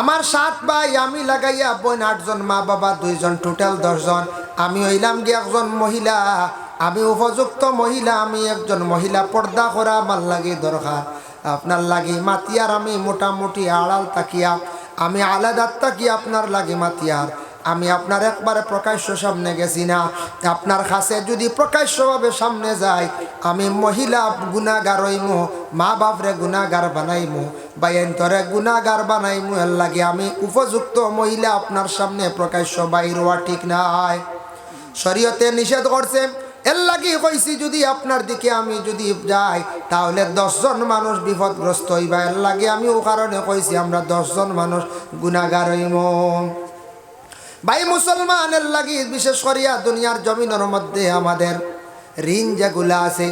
আমার সাত ভাই, আমি লাগাইয়া বোন আটজন, মা বাবা দুইজন টোটাল দশজন। আমি হইলাম গিয়ে একজন মহিলা, আমি উপযুক্ত মহিলা, আমি একজন মহিলা, পর্দা করা আমার লাগে দরকার। আপনার লাগে মাতিয়ার, আমি মোটামুটি আড়াল তাকিয়া, আমি আলাদার তাকিয়া আপনার লাগে মাতিয়ার। আমি আপনার একবারে প্রকাশ্য সামনে গেছি না। আপনার কাছে যদি প্রকাশ্যভাবে সামনে যাই, আমি মহিলা গুণাগার হইমু, মা বাপরে গুণাগার বানাইমু বাইন্তরে গুণাগার বানাইমু, এর লাগে আমি উপযুক্ত মহিলা আপনার সামনে প্রকাশ্য বাইর হওয়া ঠিক নাই। শরীয়তে নিষেধ করছে, এর লাগি কইছি যদি আপনার দিকে আমি যদি যাই, তাহলে দশজন মানুষ বিপদগ্রস্ত হইবা, এর লাগে আমি ও কারণে কইছি আমরা দশজন মানুষ গুণাগার হইম। ভাই, মুসলমানের লাগি, বিশেষ করিয়া দুনিয়ার জমিনের মধ্যে আমাদের ঋণ যেগুলা আছে,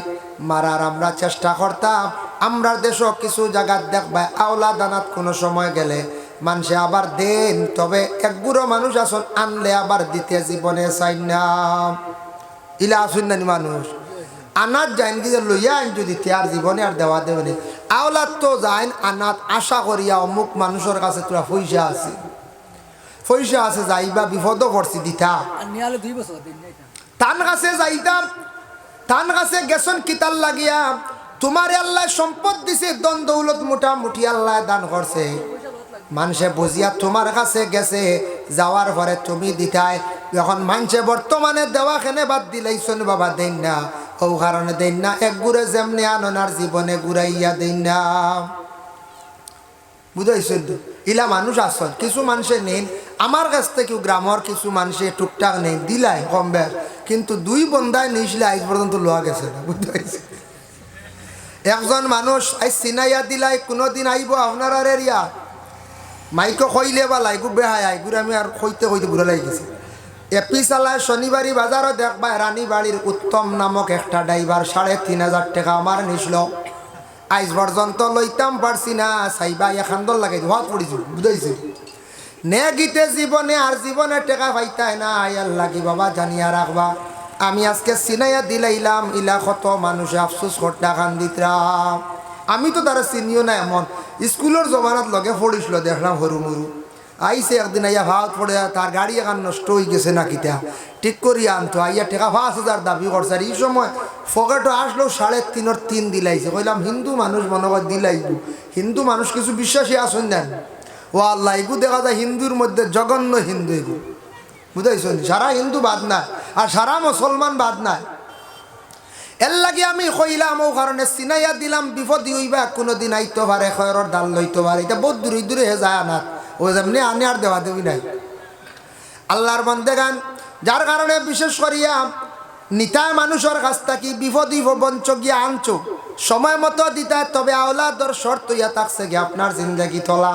মারার আমরা চেষ্টা করতাম। আমরা দেশও কিছু জায়গার দেখবা আওলা দানাত কোনো সময় গেলে মানুষে আবার দেন। তবে এক বুড়ো মানুষ আসল আনলে আবার দিতে জীবনে চাই না। ইলা আসুন মানুষ। আনাত যাইন কি লইয়া আইন যদি আর জীবনে আর দেওয়া দেবে না। আওলাদ তো যাইন আনাত আশা করিয়া অমুক মানুষের কাছে তোরা পয়সা আছে। পয়সা আছে যাইবা বিপদও পড়ছি দিতা। তান কাছে যাইতাম তান কাছে গেছন কিতাল লাগিয়া তোমার আল্লাহ সম্পদ দিছে দন দৌলত মোটামুটি আল্লাহ দান করছে মানুষে বুঝিয়া তোমার কাছে গেছে যাওয়ার পরে তুমি দিতাই। এখন মানুষে বর্তমানে দেওয়া খেনে বাদ দিলাইছন বাবা দেন না ও কারণে দেন না এক গুড়ে যেমনি আননার জীবনে ঘুরাইয়া দেন না বুঝাইছেন তো? ইলা মানুষ আসন কিছু মানুষে নেন আমার কাছ থেকে গ্রামের কিছু মানুষে টুকটাক নেই দিলাই কম বেশ। কিন্তু দুই বন্ধায় নিয়েছিলে আজ পর্যন্ত লোয়া গেছে না বুঝতে একজন মানুষ আজ চিনাইয়া দিলাই, কোনোদিন আইব আপনার আর এরিয়া মাইকো কইলে বা লাইগু বেহাই আইগুর আমি আর কইতে কইতে ঘুরে লাগি গেছে। এপি চালায় শনিবারি বাজারও দেখবা রানীবাড়ির উত্তম নামক একটা ড্রাইভার সাড়ে তিন হাজার টাকা আমার নিছিল। আইজ পর্যন্ত লইতাম পারছি না, চাইবা এখান লাগাই হওয়া পড়িছি বুঝাইছি নে গীতে জীবনে আর জীবনে টেকা পাইতাই না আয়ার লাগি বাবা জানিয়া রাখবা? আমি আজকে চিনাইয়া দিলাইলাম, ইলা কত মানুষে আফসোস করতে খান দিতরাম আমি তো তারা চিনিও না এমন। স্কুলের জমানাত লগে পড়িছিল দেখলাম সরু মরু আইসে একদিন আইয়া ভাত পড়ে তার গাড়ি এখন নষ্ট হয়ে গেছে না কিতা ঠিক করি আনতো আইয়া টেকা পাঁচ হাজার দাবি করছে আর এই সময় ফকেটও আসলো সাড়ে তিনের তিন দিলাইছে। কইলাম, হিন্দু মানুষ মনে কর দিলাইব। হিন্দু মানুষ কিছু বিশ্বাসী আসুন দেন ও আল্লাহ এগু দেখা যায় হিন্দুর মধ্যে জঘন্য হিন্দু এগু। বুঝাইছ সারা হিন্দু বাদ নাই, আর সারা মুসলমান বাদ নাই। এর লাগে আমি কইলাম, ও কারণে চিনাইয়া দিলাম, বিপদ হইবা, কোনোদিন আইতে পারে, খয়রর ডাল লইতে পারে। এটা বহুত দূরে দূরে হে যায় আনার ও যেমনি আনে আর দেওয়া দেবি নাই। আল্লাহর বন্দে গান, যার কারণে বিশেষ করিয়া নিতায় মানুষের কাছ থাকি বিপদ বঞ্চ গিয়া আনছো। সময় মতো দিতায় তবে আওলাদর শর্ত ইয়া থাকছে গিয়ে, আপনার জিন্দগি তোলা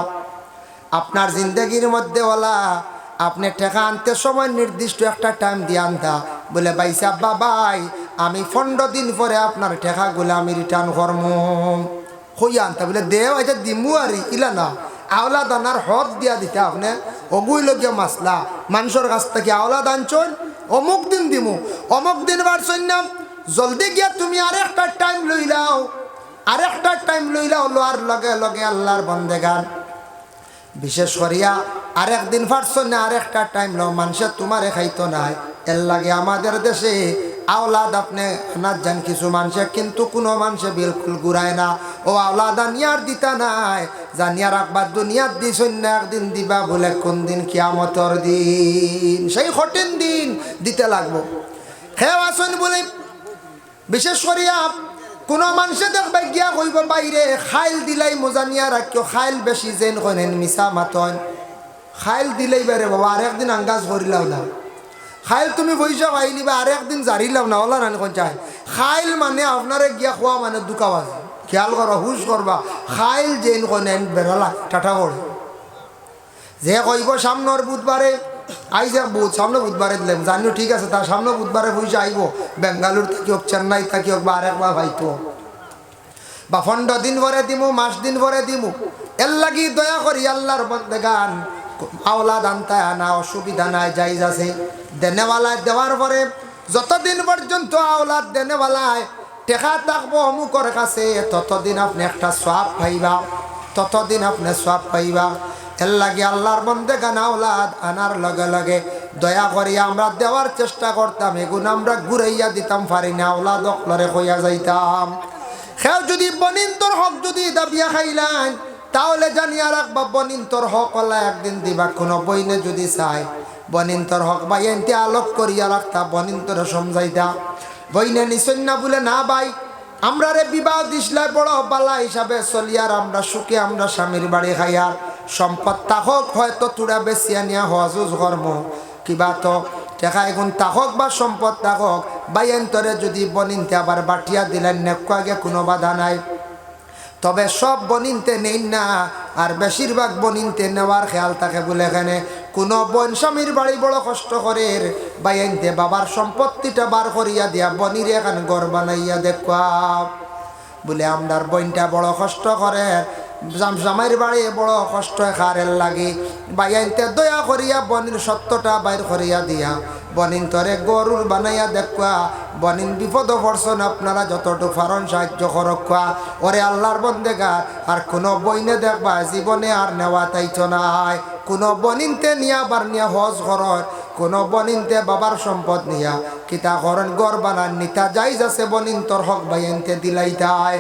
আপনার জিন্দগির মধ্যে ওলা, আপনি টেকা আনতে সময় নির্দিষ্ট একটা টাইম দিয়ে আনতা। বলে বাইসা বাবাই আমি পনেরো দিন পরে আপনার টেকাগুলো আমি রিটার্ন করম। হইয়া আনতা, বলে দেও এটা দিমু আর ইলা না। আওলা দানার হদ দিয়া দিতে আপনি। অগুই লগিয়া মাসলা মানুষের কাছ থেকে আওলা দান চল অমুক দিন দিমু। অমুক দিন বাড়ছই না জলদি গিয়া তুমি আরেকটা টাইম লইলাও। আরেকটা টাইম লইলাও, লোয়ার লগে লগে আল্লাহর বন্দেগান। বিশেষ করিয়া আরেক দিন ফাটছো না, আরেকটা টাইম লো মানুষের তোমারে খাইতো নাই এর লাগে আমাদের দেশে আওলাদ আপনি না যান কিছু মানুষে, কিন্তু কোনো মানুষে বিলকুল ঘুরায় না। ও আওলাদা নিয়ার দিতা নাই, জানিয়া রাখবার দুনিয়ার দিস না একদিন দিবা বলে কোন দিন কিয়ামতর দিন। সেই কঠিন দিন দিতে লাগবো। হেও আসুন বলে, বিশেষ করিয়া কোন মানুষে দেখবে গিয়া কইব বাইরে খাইল দিলাই মজানিয়া রাখিও, খাইল বেশি যেন কইনেন মিছা মাতন। খাইল দিলেই বারে বাবা আর একদিন আঙ্গাজ করিলাও না। খাইল তুমি পয়সা পাইলি বা আর একদিন জারিলাও না, ওলা কোন চাই। খাইল মানে আপনারে গিয়া খোয়া মানে দুকাবাজ খেয়াল করো হুশ করবা খাইল যেন কইনেন বেরলা টাটা করে যে কইব সামনের বুধবারে আইসা বুধ, সামনে বুধবারে দিলাম জানিও, ঠিক আছে তার সামনে বুধবারে পয়সা আইব। বেঙ্গালুর থাকি হোক, চেন্নাই থাকি হোক, বা আরেকবার ভাইতো বা পনেরো দিন ভরে দিমু, মাস দিন ভরে দিমু। এর লাগি দয়া করি আল্লাহর বন্দে গান। আওলাদ আনতায় আনা অসুবিধা নাই যাইজ আছে। দেনেওয়ালায় দেওয়ার পরে যতদিন পর্যন্ত আওলাদ দেনেওয়ালায় টেকা থাকব অমুকর কাছে, ততদিন আপনি একটা সব পাইবা। ততদিন আপনি সব পাইবা। এর লাগে আল্লাহর বন্দে গানা ওলাদ আনার লগে লগে দয়া করিয়া আমরা দেওয়ার চেষ্টা করতাম এগুন আমরা ঘুরাইয়া দিতাম পারি না ওলাদ অকলরে হইয়া যাইতাম। খেয়াল যদি বনিন্তর হক যদি দাবিয়া খাইলেন, তাহলে জানিয়া রাখবা বনিন্তর হক ওলা একদিন দিবা, কোনো বইনে যদি চাই বনিন্তর হক বা এনতে আলোক করিয়া রাখতা, বনিন্তরে সমঝাইতা। বইনে নিশন না বলে না ভাই আমরা রে বিবাহ দিসলাই বড় বালা হিসাবে চলিয়ার আমরা সুখে, আমরা স্বামীর বাড়ি খাইয়ার সম্পদ তাহক হয়তো তুড়া বেশিয়া নিয়া হজুজ কর্ম কিবা তো টেকা এখন তাহক বা সম্পদ তাহক বাইন্তরে যদি বনিনতে আবার বাটিয়া দিলেন নেকুয়াগে কোনো বাধা নাই। তবে সব বনিনতে নেই না, আর বেশিরভাগ বনিনতে নেওয়ার খেয়াল থাকে বলে এখানে। কোনো বন স্বামীর বাড়ি বড় কষ্ট করে। বাইনতে বাবার সম্পত্তিটা বার করিয়া দিয়া বনির এখানে ঘর বানাইয়া দেখুয়া। বলে আমরার বইনটা বড় কষ্ট করে। জাম- জামাইর বাড়ি বড় কষ্ট খারের লাগে। বাইনতে দয়া করিয়া বনির সত্যটা বাইর করিয়া দিয়া। বনিন তরে গরুর বানাইয়া দেখুয়া। বনিন বিপদ পড়ছন আপনারা যতটুকু ফারণ সাহায্য করক্ষা ওরে আল্লাহর বন্দেগা আর কোনো বইনে দেখবা, জীবনে আর নেওয়া তাইছ নাই। কোনো বনিনতে নিয়া বার নিয়া হজ ঘর কোনো বনিনতে বাবার সম্পদ নিয়া। কিতা করেন গড় বানান নিতা যাইজ আছে বনিন তোর হক বাইনতে দিলাইতায়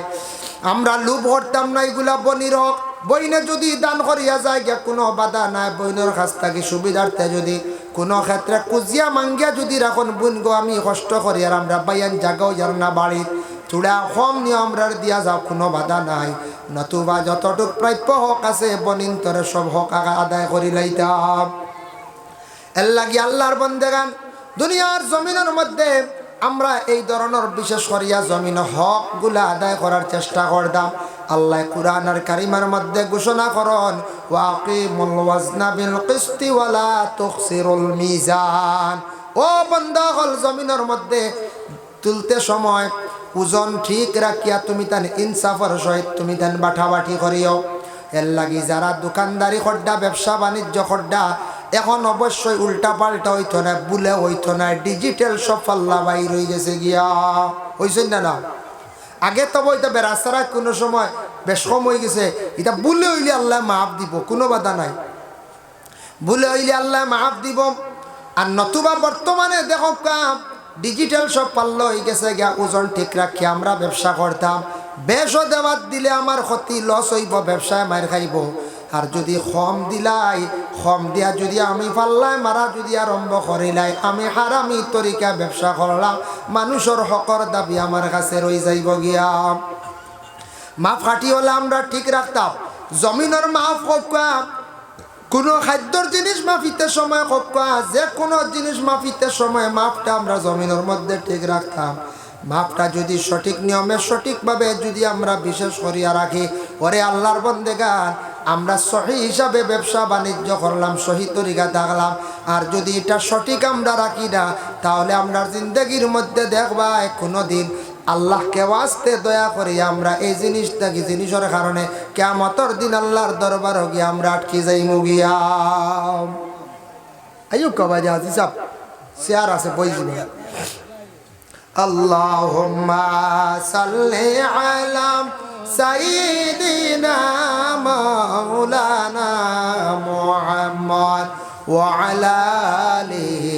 আমরা লুভ করতাম না এগুলা বনির হক। বইনে যদি দান করিয়া যায়, গিয়া কোনো বাধা নাই। বইনের কাছ থেকে সুবিধার্থে যদি কোনো ক্ষেত্রে কুজিয়া মাঙ্গিয়া যদি রাখন, বুন গো, আমি কষ্ট করি আর আমরা বাইয়ান জাগাও যার না বাড়ির। চূড়া কম নিয়ে আমরা দিয়া যাও কোনো বাধা নাই। নতুবা যতটুক প্রাপ্য হক আছে বনিন তরে সব হক আদায় করি লাইতাম এর লাগি আল্লাহর বন্দেগান দুনিয়ার জমিনের মধ্যে আমরা এই ধরনের বিশেষ করিয়া জমিন হকগুলা আদায় করার চেষ্টা করতাম আল্লাহ কুরআনের কারিমার মধ্যে ঘোষণা করন ওয়াকিমুল ওয়াজনা বিল কিসতি ওয়ালা তুখসিরুল মিজান। ও হল জমিনের মধ্যে তুলতে সময় ওজন ঠিক রাখিয়া তুমি তান ইনসাফের সহিত তুমি তান বাঠাবাঠি করিও। এর লাগি যারা দোকানদারি খড্ডা, ব্যবসা বাণিজ্য খড্ডা, এখন অবশ্যই উল্টা পাল্টা হইতো না, বুলে হইতো না ডিজিটাল সব পাল্লা বাইর হয়ে গেছে গিয়া। হইছেন না না? আগে তো বইতে বেড়াচারা কোনো সময় বেশ কম হয়ে গেছে, এটা বুলে হইলে আল্লাহ মাফ দিব, কোনো বাধা নাই। ভুলে হইলে আল্লাহ মাফ দিব। আর নতুবা বর্তমানে দেখো কাম ডিজিটাল সব পাল্ল হয়ে গেছে গিয়া ওজন ঠিক রাখি, আমরা ব্যবসা করতাম। বেশও দেওয়ার দিলে আমার ক্ষতি লস হইব, ব্যবসায় মার খাইব। আর যদি কম দিলাই কম দিয়া যদি আমি পাল্লাই মারা যদি আরম্ভ করিলাই, আমি হারামি তরিকা ব্যবসা করলাম। মানুষের হকর দাবি আমার কাছে রই যাইব গিয়া। মাফ কাটি হলে আমরা ঠিক রাখতাম। জমিনের মাফ কোকা কোনো খাদ্যর জিনিস মাফিতে সময় কোকা যে কোনো জিনিস মাফিতে সময়, মাপটা আমরা জমিনের মধ্যে ঠিক রাখতাম। মাপটা যদি সঠিক নিয়মে, সঠিকভাবে যদি আমরা বিশেষ করিয়া রাখি, ওরে আল্লাহর বন্দেগান আমরা সহি হিসাবে ব্যবসা বাণিজ্য করলাম, সহি তরিকা থাকলাম। আর যদি এটা সঠিক আমরা রাখি না, তাহলে আমরা জিন্দগির মধ্যে দেখবা কোনো দিন আল্লাহকে ওয়াজতে দয়া করি আমরা এই জিনিসটা কি জিনিসের কারণে? কেমতর দিন আল্লাহর দরবার হোক আমরা আটকে যাই মুগিয়া আইও কবা চেয়ার আছে, বই জীবন আল্লাহুম্মা সাল্লি আলা সাইয়্যিদিনা মাওলানা আলা আলিহি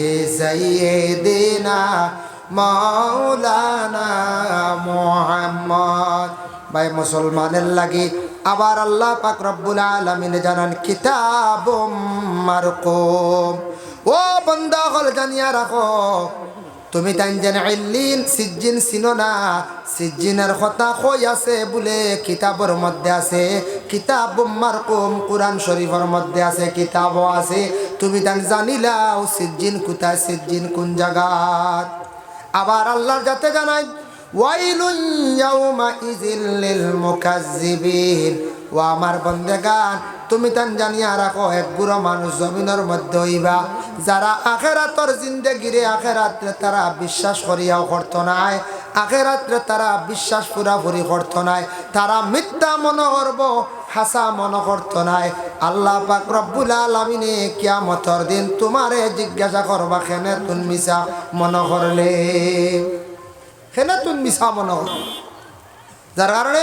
মাওলানা মুহাম্মদ। ভাই, মুসলমানের লাগি আবার আল্লাহ পাক রব্বুল আলামিন জানান কিতাব মারকুম। ও বান্দা হল জানিয়া রাখো, তুমি তাই যেন ইল্লিন, সিজ্জিন চিনো না। সিজ্জিনের কথা কই আছে বলে কিতাবের মধ্যে আছে। কিতাব মারকুম, কোরআন শরীফের মধ্যে আছে, কিতাবও আছে। তুমি তাই জানিলাও সিজ্জিন কোথায়, সিজ্জিন কোন জায়গাত? আবার আল্লাহর যাতে জানাই। ওয়াইলুন ইয়াউমা ইযিল লিল মুকাজ্জিবিন ও আমার বন্দেগান, তুমি তান জানিয়া রাখো এক বুড়ো মানুষ, জমিনের মধ্যে হইবা। যারা আখেরাতর জিন্দেগিরে আখেরাত্রে তারা বিশ্বাস করিয়াও করত নাই আখেরাত্রে তারা বিশ্বাস পুরাপুরি করত নাই। তারা মিথ্যা মনে করব, হাসা মনে করত নাই। আল্লাহ পাক রব্বুল আলামিনে কিয়ামতর দিন তোমারে জিজ্ঞাসা করবা, কেনে তুন মিশা মনে করলে? কেনে তুন মিশা মনে করলে যার কারণে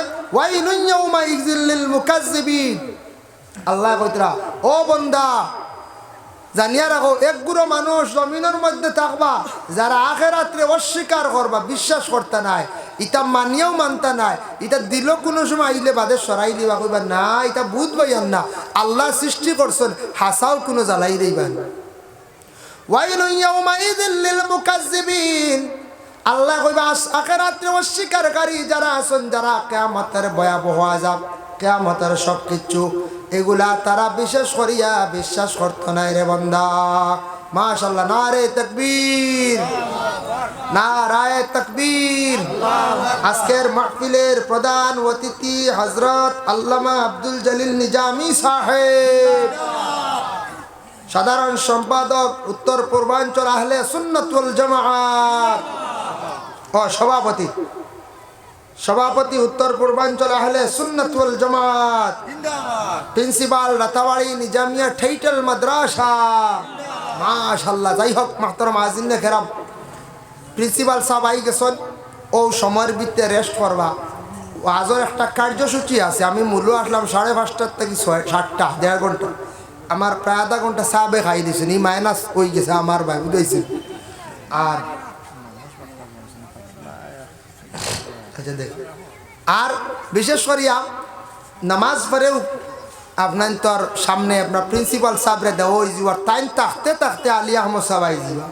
আল্লাহ কইতরা ও বন্দা, জানিয়া রাখো, এক গুড়ো মানুষ জমিনের মধ্যে থাকবা, যারা আখে রাত্রে অস্বীকার করবা, বিশ্বাস করতে নাই ইটা মানিয়েও মানতা নাই ইটা দিল কোনো সময় আইলে বাদে সরাই দিবা, কইবা, না এটা বুধ বাইয়ান না, আল্লাহ সৃষ্টি করছেন, হাসাও কোনো জ্বালাই দিবেন ওয়াইলুন ইয়াউমাইযিল লিল মুকাজ্জিবিন আল্লাহ কইবা আখেরাত্রে অস্বীকারী যারা আছেন, যারা কেয়ামতের ভয়াবহ আজাব কেয়ামতের সব কিছু এগুলা তারা বিশেষ করিয়া বিশ্বাস করত নাই রে বন্দা। মাশাল্লাহ না রে তকবীর না রায় তকবীর। আজকের মাহফিলের প্রধান অতিথি হজরত আল্লামা আব্দুল জলিল নিজামি সাহেব। সাধারণ সম্পাদক, উত্তর পূর্বাঞ্চল আহলে সুন্নতুল জামাত ও সভাপতি। সভাপতি উত্তর পূর্বাঞ্চল আহলে সুন্নতুল জামাত। প্রিন্সিপাল রাতাবাড়ি নিজামিয়া ঠেইটেল মাদ্রাসা। মাশাল্লাহ যাই হোক মাহতর মাজিনে খেরাম প্রিন্সিপাল সাহেব আই গেছেন। ও সময়ের ভিত্তে রেস্ট করবা। ও আজও একটা কার্যসূচি আছে। আমি মূল্য আসলাম সাড়ে পাঁচটার থেকে ছয় সাতটা দেড় ঘণ্টা। আমার প্রায় আধা ঘণ্টা চাবে খাই দিয়েছেন এই মাইনাস হয়ে গেছে আমার ভাই বুঝেছেন আর আচ্ছা দেখ। আর বিশেষ করিয়া নামাজ পড়েও আপনার তোর সামনে আপনার প্রিন্সিপাল সাহেবরে দেওয়া হয়ে যাবার তাই তাকতে তাকতে আলী আহমদ আই যাবা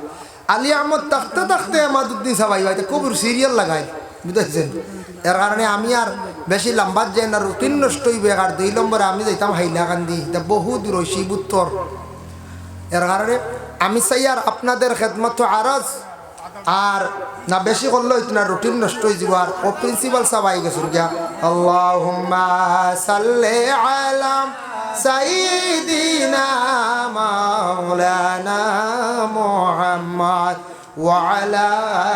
আলী আহমদ তাকতে তাকতে আমাদুদ্দিন আইবা এটা খুব সিরিয়াল লাগাই বুঝতেছেন এর কারণে আমি আর বেশি লম্বাত যাই না রুটিন নষ্ট হইবে, আর দুই নম্বরে আমি যাইতাম হাইলাকান্দি বহু দূর শিব উত্তর এর কারণে আমি চাই আর আপনাদের খেদমত আরজ আর না বেশি করলে হইতো না রুটিন নষ্ট হয়ে যাব আর ও প্রিন্সিপাল সাহেব আই গেছেন গিয়া আল্লাহুম্মা সাল্লি আলা সাইয়্যিদিনা মাওলানা মুহাম্মদ وعلى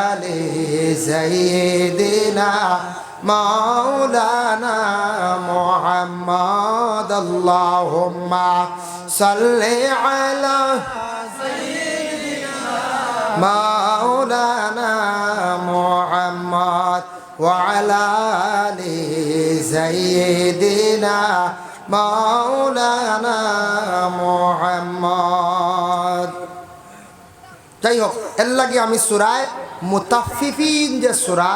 آل سيدنا مولانا محمد اللهم صل على مولانا মোহাম্মদ ওয়ালালি সাইয়েদিনা মাওলানা মোহাম্মদ যাই হোক এর লাগে আমি সুরায় মুতাফিফিন যে সুরা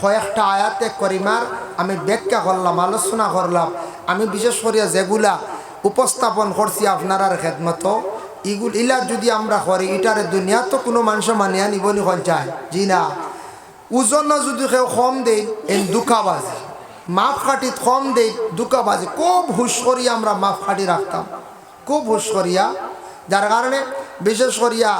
কয়েকটা আয়াতে করিমার আমি ব্যাখ্যা করলাম, আলোচনা করলাম। আমি বিশেষ করে যেগুলা উপস্থাপন করছি আপনারার খেদমত, ইগুল ইলা যদি আমরা করি, ইটারে দুনিয়া তো কোনো মানুষ মানিয়া নিবনি কন যায় জি না। ওজন যদি কেউ কম দেই এই দুঃখাবাজি মাপ কাটিত কম দেই দুঃখাবাজি খুব হুশ করিয়া আমরা মাপ কাটি রাখতাম। খুব হুশ করিয়া। যার কারণে বিশেষ করিয়া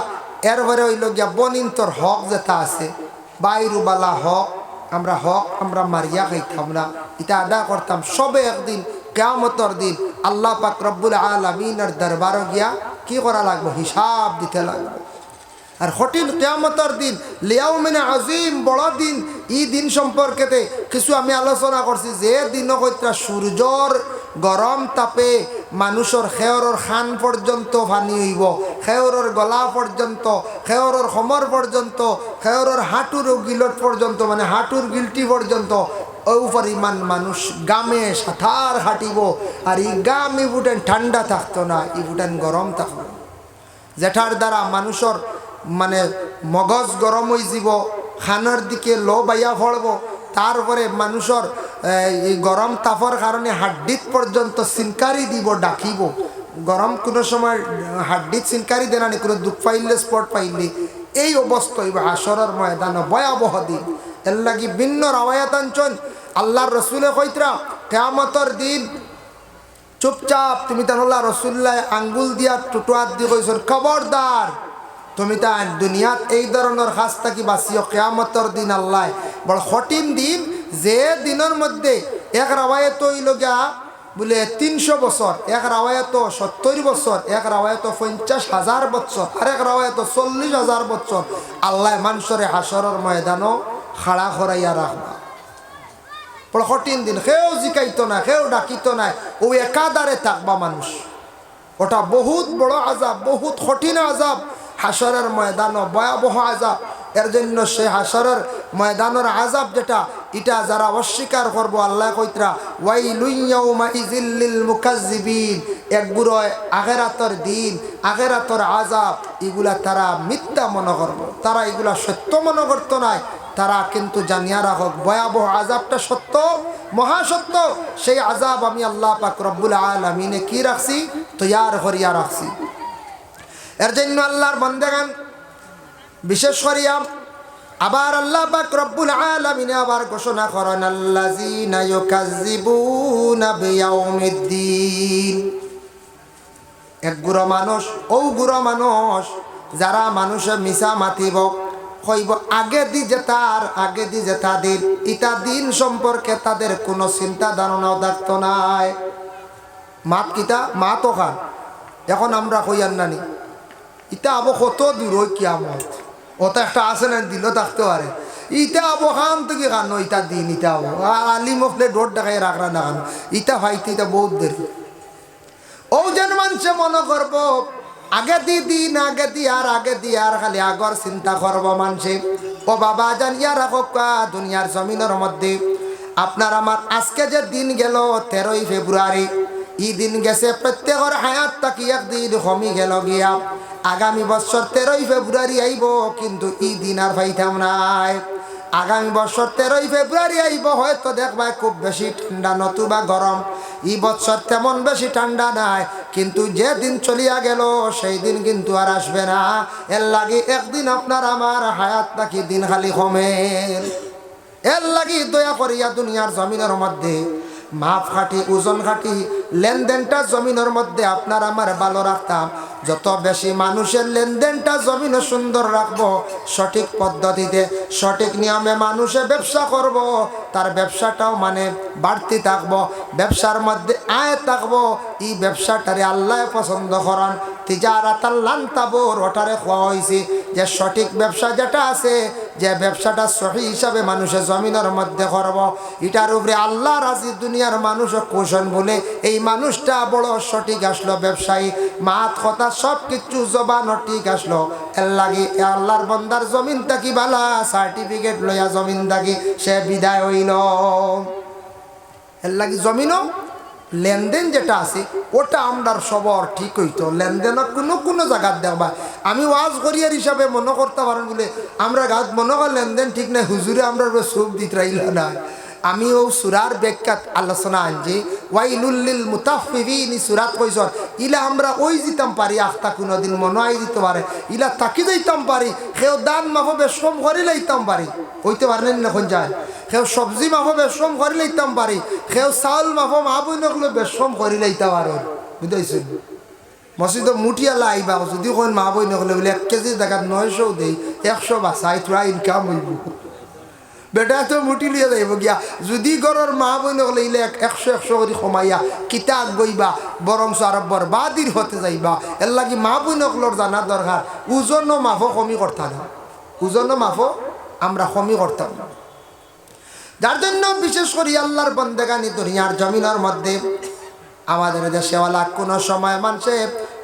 এরপরে হইল গিয়া বনিন্তর হক যেটা আছে বাইরুবালা হক, আমরা হক, আমরা মারিয়া খাইতাম না। এটা আদা করতাম। সবে একদিন, কেয়ামতর দিন আল্লাহ পাক রব্বুল আলমিনের দরবারও গিয়া কি করা লাগবে? হিসাব দিতে লাগবে। আর কঠিন কেয়ামতর দিন, লিয়াউমিনে আজিম, বড় দিন ই দিন সম্পর্কেতে কিছু আমি আলোচনা করছি। যে দিন কইত্রা সূর্যর গরম তাপে মানুষের খেয়রর খান পর্যন্ত পানি হইব, খেয়রর গলা পর্যন্ত, খেয়রর সমর পর্যন্ত, খেয়রর হাঁটুর গিলট পর্যন্ত মানে হাঁটুর গিলটি পর্যন্ত ও পরিমাণ মানুষ গামে সাঁতার হাঁটিব। আর এই গাম ইবুটেন ঠান্ডা থাকতো না, ইবুটেন গরম থাকতো যেটার দ্বারা মানুষের মানে মগজ গরম হয়ে যাব, খানার দিকে লো বাইয়া ফলব, তারপরে মানুষের এই গরম তাপর কারণে হাড্ডিত পর্যন্ত সিনকারি দিব, ডাকিব। গরম কোনো সময় হাড্ডিত সিনকারি দেনানি কোনো দুঃখ পাইলে, স্পট পাইলে। এই অবস্থা হইব আসরের ময়দান ভয়াবহ দিন। এর লাগি ভিন্ন রাওয়ায়াতাঞ্চন আল্লাহর রসুলে কইতরা কেয়ামতর দিন চুপচাপ, তুমি তাহলে রসুল্লাহ আঙ্গুল দিয়া টুটুয়াত দিয়ে কইছর খবরদার। তুমি তা দুনিয়াত এই ধরনের কাজ থাকি বাঁচিও? কেয়ামতর দিন আল্লাহ। বড় কঠিন দিন, যে দিনের মধ্যে এক রাওয়ায়ত হইল গিয়া, বলে তিনশো বছর, এক রাওয়ায়ত সত্তর বছর, এক রাওয়ায়ত পঞ্চাশ হাজার বছর, আর এক রাওয়ায়ত চল্লিশ হাজার বছর, আল্লাহ মানুষের হাসরের ময়দানও খাড়া খরাইয়া রাখবা। বড় কঠিন দিন সেও জিকাইতো না সেও ডাকিতো না, ও একাদারে থাকবা মানুষ। ওটা বহুত বড় আজাব, বহুত কঠিন আজাব। হাসরের ময়দান, ভয়াবহ আজাব এর জন্য সে হাসরের ময়দানের আজাব যেটা, এটা যারা অস্বীকার করব, আল্লাহ কইতরা ওয়াই ইয়াউমা ইজিল্লিল মুকাজ্জিবিন একগুলো আগেরাতর দিন আগেরাতর আজাব এগুলা তারা মিথ্যা মনে করব। তারা এগুলা সত্য মনে করতো নাই। তারা কিন্তু জানিয়া রাখক, ভয়াবহ আজাবটা সত্য মহাসত্য সেই আজাব আমি আল্লাহ পাক রব্বুল আলমিনে কি রাখছি? তৈয়ার করিয়া রাখছি। এর জন্য আল্লাহর বন্দেগান, বিশেষ করিয়া আবার আল্লাহ পাক রব্বুল আলামিন আবার ঘোষণা করেন, আল্লাযীনা ইউকাযযিবুনা বিয়াউমিদ্দিন এক গুড়ো মানুষ, ও গুড়ো মানুষ, যারা মানুষে মিশা মাতিব, কইব, আগে দি যে তার আগে দি যে তাদের ইটা দিন সম্পর্কে তাদের কোনো চিন্তা ধারণাও থাকতো নাই। মাত কিতা? মাত খান। এখন আমরা কইয়ার নানি? ইটা আবো কত দূর ওই কিয়ামত? ওটা একটা আছে না দিল থাকতে পারে। ইটা আবো খান থেকে খান ইটা দিন ইটা আবো। আলি মখলে ডোর দেখাই রাখরা না খান ইটা ভাইতে ইটা বহুত দেরি ও যেন মানুষে মনে করব আগে দি দিন, আগে দি আর আগে দি আর খালি আগর চিন্তা করব মানুষে ও বাবা জানিয়া রাখো কা দুনিয়ার জমিনের মধ্যে। আপনার আমার আজকে যে দিন গেল তেরোই ফেব্রুয়ারি ই দিন গেছে, প্রত্যেকের হায়াত তাকি একদিন কমি গেল গিয়া। আগামী বছর তেরোই ফেব্রুয়ারি আইব, কিন্তু ই দিন আর পাইতাম নাই। আগামী বছর তেরোই ফেব্রুয়ারি আইব, হয়তো দেখবা খুব বেশি ঠান্ডা, নতুবা গরম। ই বছর তেমন বেশি ঠান্ডা নাই, কিন্তু যে দিন চলিয়া গেল সেই দিন কিন্তু আর আসবে না। এর লাগে একদিন আপনার আমার হায়াত নাকি দিন খালি কমেন এর লাগি দয়া করিয়া দুনিয়ার জমিনের মধ্যে মাপ খাটি ওজন খাটি লেনদেনটা জমিনের মধ্যে আপনার আমার ভালো রাখতাম। যত বেশি মানুষের লেনদেনটা জমিনে সুন্দর রাখব, সঠিক পদ্ধতিতে, সঠিক নিয়মে মানুষে ব্যবসা করব, তার ব্যবসাটাও মানে বাড়তি থাকব, ব্যবসার মধ্যে আয় থাকব, এই ব্যবসাটারে আল্লাহ পছন্দ করান। তিজারাত লান্তাবর ওটারে খোয়া হয়েছে যে সঠিক ব্যবসা যেটা আছে, যে ব্যবসাটা সহি হিসাবে মানুষের জমিনের মধ্যে করব। এটার উপরে আল্লাহ রাজি, দুনিয়ার মানুষ কোশন বলে এই মানুষটা বড় সঠিক আসলো ব্যবসায়ী। মাত কথা সব কিছু জবান ঠিক আসলো। এর লাগি আল্লাহর বন্দার জমিন থাকি বালা সার্টিফিকেট লইয়া জমিন থাকি সে বিদায় হইল। এর লাগি জমিনও লেনদেন যেটা আছে, ওটা আমরার সবর ঠিক হইতো। লেনদেন কোনো কোনো জায়গার দেখবা আমি ওয়াজ করিয়ার হিসাবে মনে করতে পারেন বলে, আমরা গাছ মনে কর লেনদেন ঠিক নাই, হুজুরে আমরা সুখ দিতে রাইল না আমি ও সুরার ব্যাখ্যাত আলোচনা আনছি। ওয়াইলুল্লিল মুতাফিবিন সুরাত কইসর ইলা আমরা ওই দিতাম পারি, আখতা কোনোদিন মনে আই দিতে পারে। ইলা তাকি যাইতাম পারি, সেও দান মাফো বেশম করে লাইতাম পারি। হইতে পারেন না যায়? সেও সবজি মাফো বেশম করে লাইতাম পারি। সেও চাউল মাফো মা বই নকলে বেশম করে লাইতে পারো। বুঝাইছেন? মসজিদ মুঠিয়ালা আইবা যদি কোন মা বই নকলে বলে এক কেজি দেখাত নয়শো দেই, একশো বাসাই তোরা ইনকাম হইব। বেটা তো মুটি লিয়ে যাইব গিয়া। যদি ঘরের মা বোন হলে ইলে একশো একশো করে কমাইয়া কিতাব গইবা বরং আর বরবাদির হতে যাইবা। এর লাগি মা বোন হকলোর জানা দরকার ওজন মাফও কমি করতাম না। ওজন মাফও আমরা কমি করতাম যার জন্য বিশেষ করে আল্লাহর বন্দেগানি দুনিয়ার জমিনের মধ্যে, আমাদের দেশেওয়ালা কোনো সময় মানুষে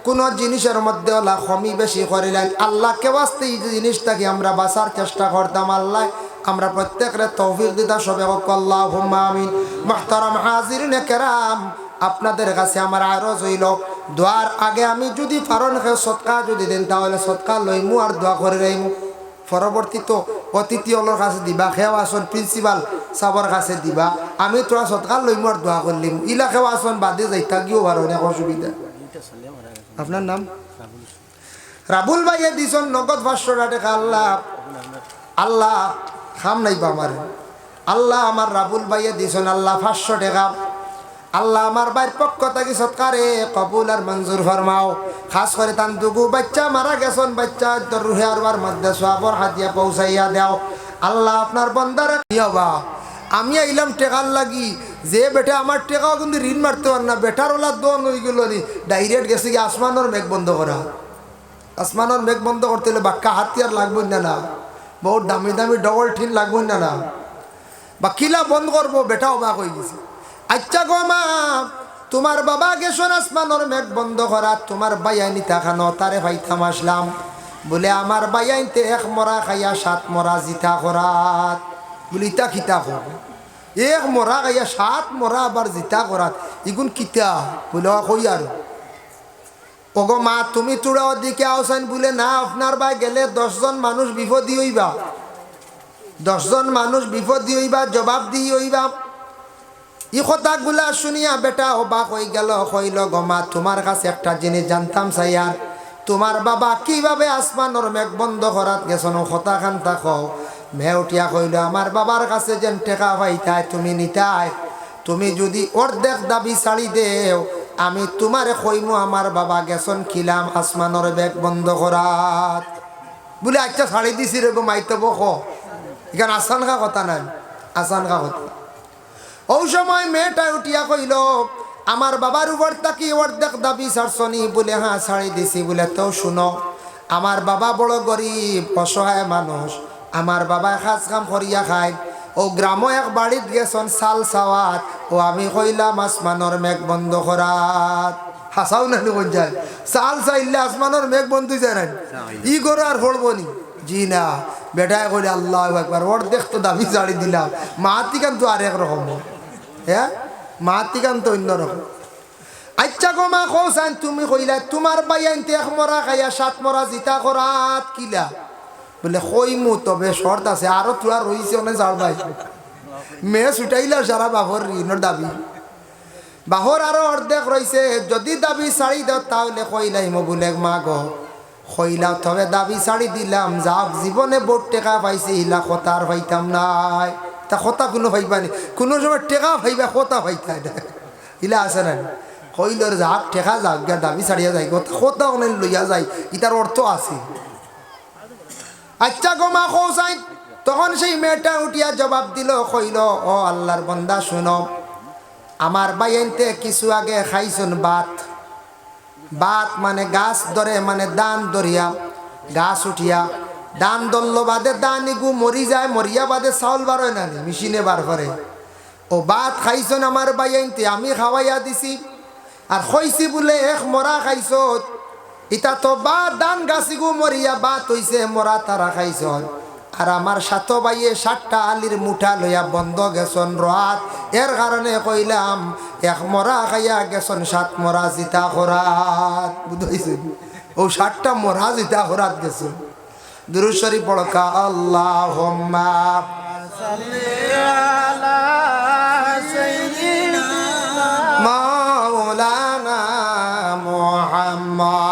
কোনো জিনিসের মধ্যে ওলা কমি বেশি করিলেন। আল্লাহকে বাঁচতে এই জিনিসটাকে আমরা বাঁচার চেষ্টা করতাম, আল্লাহ আমরা প্রত্যেকের তৌফিক দিতা সবে আল্লাহ আমিন। মহতারাম হাজির কেরাম, আপনাদের কাছে আমার আরও হইল দোয়ার আগে আমি যদি পারন সৎকা যদি দেন, তাহলে সৎকা লইমু আর দোয়া করে রইমু। পরবর্তী তো অতিথি অলর কাছে দিবা খেয়া আসন, প্রিন্সিপাল সাবর কাছে দিবা, আমি তোরা সৎকার লইমু আর দোয়া করলিম ইলা খেয়া আসন, বাদে যাইতা গিয়েও পারো অনেক অসুবিধা। আপনার নাম? রাবুল ভাইয়ে দিছন নগদ পাঁচশো টাকা। আল্লাহ আল্লাহ, খাম নাইবা আমার। আল্লাহ আমার রাবুল ভাইয়ে দিছন আল্লাহ পাঁচশো টাকা। আল্লাহ আমার বাইর পক্ষ থাকি সৎকারে কবুল আর মঞ্জুর ফরমাও। খাস করে তান দুগু বাচ্চা মারা গেছন, বাচ্চা রুহে আরবার মধ্যে সোয়াবর হাতিয়া পৌঁছাইয়া দেও। আল্লাহ আপনার বন্দারে হবা আমি আইলাম টেকার লাগি। যে বেটা আমার টেকাও কিন্তু ঋণ মারতে পার না বেটার ওলা দোন হয়ে গেল নি। ডাইরেক্ট গেছে কি আসমানোর মেঘ বন্ধ করা। আসমানোর মেঘ বন্ধ করতে হলে বাক্কা হাতিয়ার লাগবে না না। বহুত দামি দামি ডবল ঠিন লাগবে না না। বা কিলা বন্ধ করব, বেটা অবাক হয়ে গেছে। আচ্ছা গো মা, তোমার বাবা গেছন আসমানোর মেঘ বন্ধ করা, তোমার বাইয়ানি তাকানো তারে ভাইতাম আসলাম বলে, আমার বাইয়াইতে এক মরা খাইয়া সাত মরা জিতা করাত। বলে ইতা খিতা হোক এক মরা গাইয়া সাত মরা আবার জিতা করাত ইগুন কিতা বলে "অ, কই আর ওগো মা তুমি তোরা ওদিকে আওসাইন বলে না আপনার বা গেলে দশজন মানুষ বিপদী হইবা দশজন মানুষ বিপদী হইবা জবাব দি হইবা ই কথাগুলা শুনিয়া বেটা অবাক হয়ে গেল কইল গমা তোমার কাছে একটা জিনিস জানতাম সাইয়ার তোমার বাবা কীভাবে আসমানোর মেঘ বন্ধ করাত গেছন কথা খান থাকো মে উঠিয়া কইল আমার বাবার কাছে যেন টেকা পাইতাই তুমি নিতাই। তুমি যদি অর্ধেক দাবি ছাড়ি দেও, আমি তোমারে কইমু, আমার বাবা গেছন খিলাম আসমানোর বেগ বন্ধ করাত বলে আচ্ছা ছাড়ি দিছি রে মাইতে বক এখানে আসান খা কথা নাই আসান খা কথা। ওই সময় মেয়েটা উঠিয়া কইল আমার বাবার উপর তাকি অর্ধেক দাবি ছাড়ছনি? বলে হ্যাঁ ছাড়ি দিছি। বলে, তো শুনো আমার বাবা বড় গরিব অসহায় মানুষ আমার বাবা খাস কাম করিয়া খায়। ও গ্রামও এক বাড়িত গেছন চাল চাওয়াত। ও আমি কইলাম আসমানোর মেঘ বন্ধ করাত হাসাও না কোন যায়। চাল চাইলে আসমানোর মেঘ বন্ধ যায় না ই করে আর পড়ব নি? জি না। বেটায় কইলে, আল্লাহ একবার অর্ধেক তো দাবি ছাড়ি দিলাম মাহাতিকান তো আর এক রকম হ্যাঁ মাহাতিকান তো অন্যরকম আচ্ছা গো মা কৌসান তুমি কইলা তোমার বাই আনতে এক মরা খাইয়া, সাত মরা জিতা করাত কিলা? বলে কইমু তবে শর্ত আছে, আরও তোরা রইছে অনেক যার ভাই। মেয়ে ছুটাইলা সারা বাবর ঋণর দাবি। বাহর আরও অর্ধেক রইছে, যদি দাবি ছাড়ি দাও, তাহলে কইলাইম বলে মা গো। কইলাম তবে দাবি ছাড়ি দিলাম, যাক, জীবনে বোট টেকা পাইছি, ইলা কথা আর পাইতাম নাই। তা কথা কোনো পাইবানি কোনো সময় টেকা পাইবা কথা পাইতা না ইলা আছে না কইলর যাক, টেকা যাক দাবি ছাড়িয়া যাই কথা কথা অনেক লইয়া যায় ইটার অর্থ আছে। আচ্ছা গো মা কৌসাই তখন সেই মেয়েটা উঠিয়া জবাব দিল, কইল, ও আল্লাহর বন্দা, শুনো, আমার বাইনতে কিছু আগে খাইছুন বাত। বাত মানে গাছ ধরে মানে দান ধরিয়া, গাছ উঠিয়া, দান দল্ল বাদে দান ইগু মরি যায়, মরিয়া বাদে চাউল বার হয় না মেশিনে বার করে। ও বাত খাইছন আমার বাইনতে আমি খাওয়াইয়া দিছি। আর খইছি বলে, এক মরা খাইছ ইতা তো বা দান গাছিগু মরিয়া বা তৈছে মরা তারা খাইছন আর আমার সাত বাইয়ে সাতটা আলির মুঠা লইয়া বন্ধ গেছন রাত। এর কারণে কইলাম, এক মরা খাইয়া গেছন সাত মরা জিতা খরাত। বুঝাইছেন ও সাতটা মরা জিতা খরাত গেছন দুরুশ্বরী পড়কা আল্লাহ মাওলানা মোহাম্মা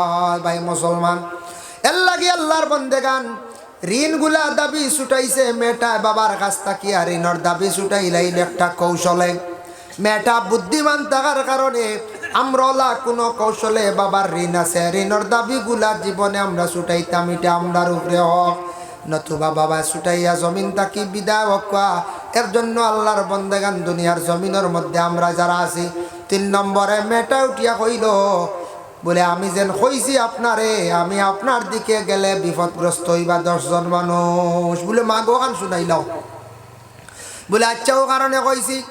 মুসলমান। এর লাগে আল্লাহর বন্দেগান, ঋণগুলা দাবি ছুটাইছে মেয়েটা বাবার কাছ তাকিয়া ঋণর দাবি ছুটাইলাইল একটা কৌশলে। মেয়েটা বুদ্ধিমান থাকার কারণে আমরলা কোনো কৌশলে বাবার ঋণ আছে। ঋণর দাবিগুলা জীবনে আমরা ছুটাইতাম, এটা আমরার উপরে হক। নতুবা বাবা ছুটাইয়া জমিন তাকি বিদায় হকা এর জন্য আল্লাহর বন্দেগান দুনিয়ার জমিনের মধ্যে আমরা যারা আছি, তিন নম্বরে মেটা উঠিয়া কইল বলে, আমি যেন হইছি আপনারে, আমি আপনার দিকে গেলে বিপদগ্রস্ত হইবা দশজন মানুষ। বলে মাগো গান শুনাইলাও। বলে আচ্ছা ও কারণে কইছি।